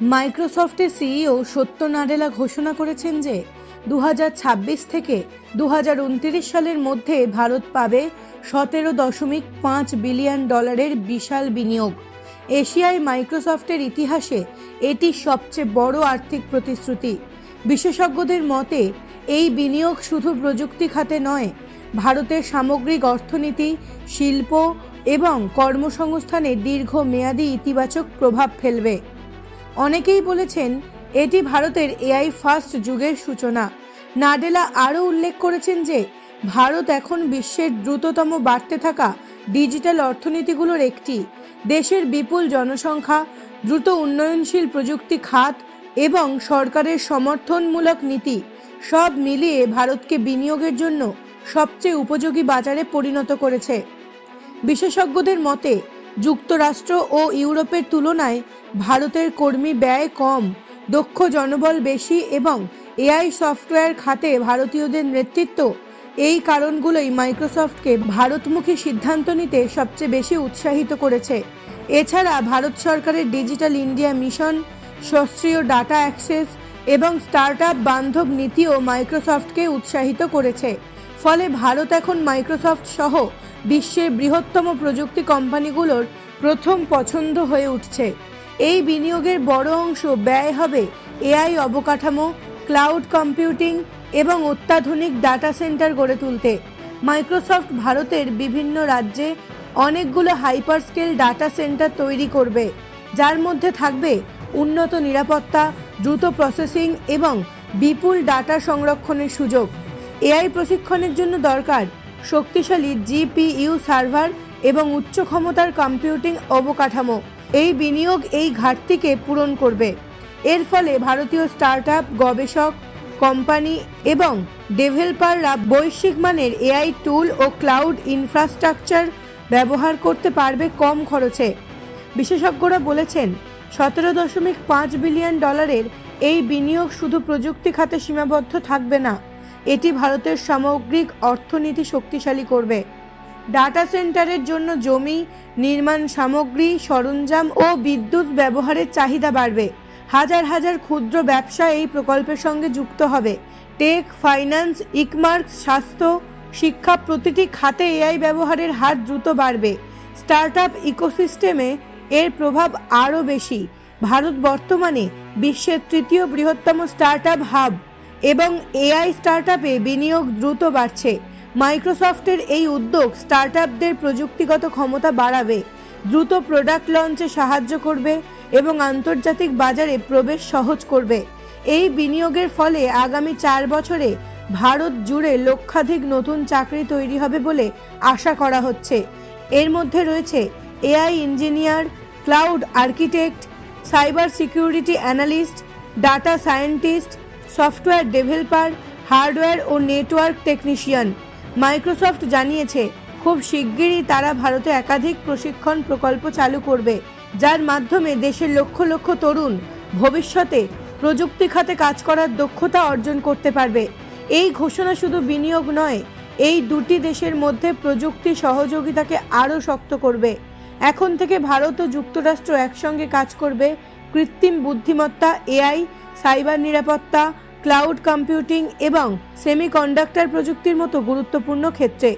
মাইক্রোসফটের সিইও সত্য নাডেলা ঘোষণা করেছেন যে দু হাজার ছাব্বিশ থেকে দু সালের মধ্যে ভারত পাবে সতেরো দশমিক পাঁচ বিলিয়ন ডলারের বিশাল বিনিয়োগ। এশিয়ায় মাইক্রোসফটের ইতিহাসে এটি সবচেয়ে বড় আর্থিক প্রতিশ্রুতি। বিশেষজ্ঞদের মতে, এই বিনিয়োগ শুধু প্রযুক্তি খাতে নয়, ভারতের সামগ্রিক অর্থনীতি, শিল্প এবং কর্মসংস্থানে দীর্ঘমেয়াদী ইতিবাচক প্রভাব ফেলবে। অনেকেই বলেছেন এটি ভারতের এআই ফার্স্ট যুগের সূচনা। নাডেলা আরও উল্লেখ করেছেন যে, ভারত এখন বিশ্বের দ্রুততম বাড়তে থাকা ডিজিটাল অর্থনীতিগুলোর একটি। দেশের বিপুল জনসংখ্যা, দ্রুত উন্নয়নশীল প্রযুক্তি খাত এবং সরকারের সমর্থনমূলক নীতি সব মিলিয়ে ভারতকে বিনিয়োগের জন্য সবচেয়ে উপযোগী বাজারে পরিণত করেছে। বিশেষজ্ঞদের মতে যুক্তরাষ্ট্র ও ইউরোপের তুলনায় ভারতের কর্মী ব্যয় কম, দক্ষ জনবল বেশি এবং এআই সফটওয়্যার খাতে ভারতীয়দের নেতৃত্ব। এই কারণগুলোই মাইক্রোসফটকে ভারতমুখী সিদ্ধান্ত নিতে সবচেয়ে বেশি উৎসাহিত করেছে। এছাড়া ভারত সরকারের ডিজিটাল ইন্ডিয়া মিশন সস্ত্রীয় ডাটা অ্যাক্সেস এবং স্টার্ট আপ বান্ধব নীতিও মাইক্রোসফটকে উৎসাহিত করেছে। ফলে ভারত এখন মাইক্রোসফট সহ বিশ্বের বৃহত্তম প্রযুক্তি কোম্পানিগুলোর প্রথম পছন্দ হয়ে উঠছে। এই বিনিয়োগের বড় অংশ ব্যয় হবে এআই অবকাঠামো, ক্লাউড কম্পিউটিং এবং অত্যাধুনিক ডাটা সেন্টার গড়ে তুলতে। মাইক্রোসফট ভারতের বিভিন্ন রাজ্যে অনেকগুলো হাইপার স্কেল ডাটা সেন্টার তৈরি করবে, যার মধ্যে থাকবে উন্নত নিরাপত্তা, দ্রুত প্রসেসিং এবং বিপুল ডাটা সংরক্ষণের সুযোগ। এআই প্রশিক্ষণের জন্য দরকার শক্তিশালী জিপিইউ সার্ভার এবং উচ্চ ক্ষমতার কম্পিউটিং অবকাঠামো। এই বিনিয়োগ এই ঘাটতিকে পূরণ করবে। এর ফলে ভারতীয় স্টার্টআপ, গবেষক, কোম্পানি এবং ডেভেলপাররা বৈশ্বিক মানের এআই টুল ও ক্লাউড ইনফ্রাস্ট্রাকচার ব্যবহার করতে পারবে কম খরচে। বিশেষজ্ঞরা বলেছেন, সতেরো দশমিক পাঁচ বিলিয়ন ডলারের এই বিনিয়োগ শুধু প্রযুক্তি খাতে সীমাবদ্ধ থাকবে না। এটি ভারতের সামগ্রিক অর্থনীতি শক্তিশালী করবে। ডাটা সেন্টারের জন্য জমি, নির্মাণ সামগ্রী, সরঞ্জাম ও বিদ্যুৎ ব্যবহারের চাহিদা বাড়বে। হাজার হাজার ক্ষুদ্র ব্যবসা এই প্রকল্পের সঙ্গে যুক্ত হবে। টেক ফাইন্যান্স ইকমার্ক স্বাস্থ্য, শিক্ষা প্রতিটি খাতে এআই ব্যবহারের হার দ্রুত বাড়বে। স্টার্ট আপ ইকোসিস্টেমে এর প্রভাব আরও বেশি। ভারত বর্তমানে বিশ্বের তৃতীয় বৃহত্তম স্টার্ট আপ হাব এবং এআই স্টার্টআপে বিনিয়োগ দ্রুত বাড়ছে। মাইক্রোসফটের এই উদ্যোগ স্টার্টআপদের প্রযুক্তিগত ক্ষমতা বাড়াবে, দ্রুত প্রোডাক্ট লঞ্চে সাহায্য করবে এবং আন্তর্জাতিক বাজারে প্রবেশ সহজ করবে। এই বিনিয়োগের ফলে আগামী চার বছরে ভারত জুড়ে লক্ষাধিক নতুন চাকরি তৈরি হবে বলে আশা করা হচ্ছে। এর মধ্যে রয়েছে AI engineer, cloud architect, cyber security analyst, data scientist software developer, hardware ও নেটওয়ার্ক টেকনিশিয়ান। মাইক্রোসফট জানিয়েছে, খুব শিগগিরই তারা ভারতে একাধিক প্রশিক্ষণ প্রকল্প চালু করবে, যার মাধ্যমে দেশের লক্ষ লক্ষ তরুণ ভবিষ্যতে প্রযুক্তি খাতে কাজ করার দক্ষতা অর্জন করতে পারবে। এই ঘোষণা শুধু বিনিয়োগ নয়, এই দুটি দেশের মধ্যে প্রযুক্তি সহযোগিতাকে আরও শক্ত করবে। এখন থেকে ভারত ও যুক্তরাষ্ট্র একসঙ্গে কাজ করবে, কৃত্রিম বুদ্ধিমত্তা, এআই সাইবার নিরাপত্তা, ক্লাউড কম্পিউটিং এবং সেমিকন্ডাক্টর প্রযুক্তির মতো গুরুত্বপূর্ণ ক্ষেত্রে।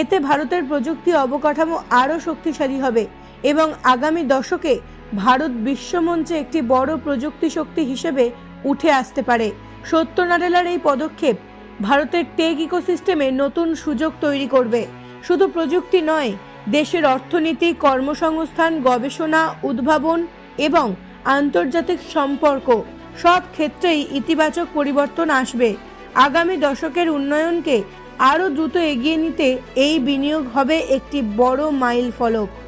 এতে ভারতের প্রযুক্তি অবকাঠামো আরও শক্তিশালী হবে এবং আগামী দশকে ভারত বিশ্বমঞ্চে একটি বড় প্রযুক্তি শক্তি হিসেবে উঠে আসতে পারে। সত্য নাডেলার এই পদক্ষেপ ভারতের টেক ইকোসিস্টেমে নতুন সুযোগ তৈরি করবে। শুধু প্রযুক্তি নয়, দেশের অর্থনীতি, কর্মসংস্থান, গবেষণা, উদ্ভাবন এবং আন্তর্জাতিক সম্পর্ক সব ক্ষেত্রেই ইতিবাচক পরিবর্তন আসবে। আগামী দশকের উন্নয়নকে আরও দ্রুত এগিয়ে নিতে এই বিনিয়োগ হবে একটি বড় মাইল ফলক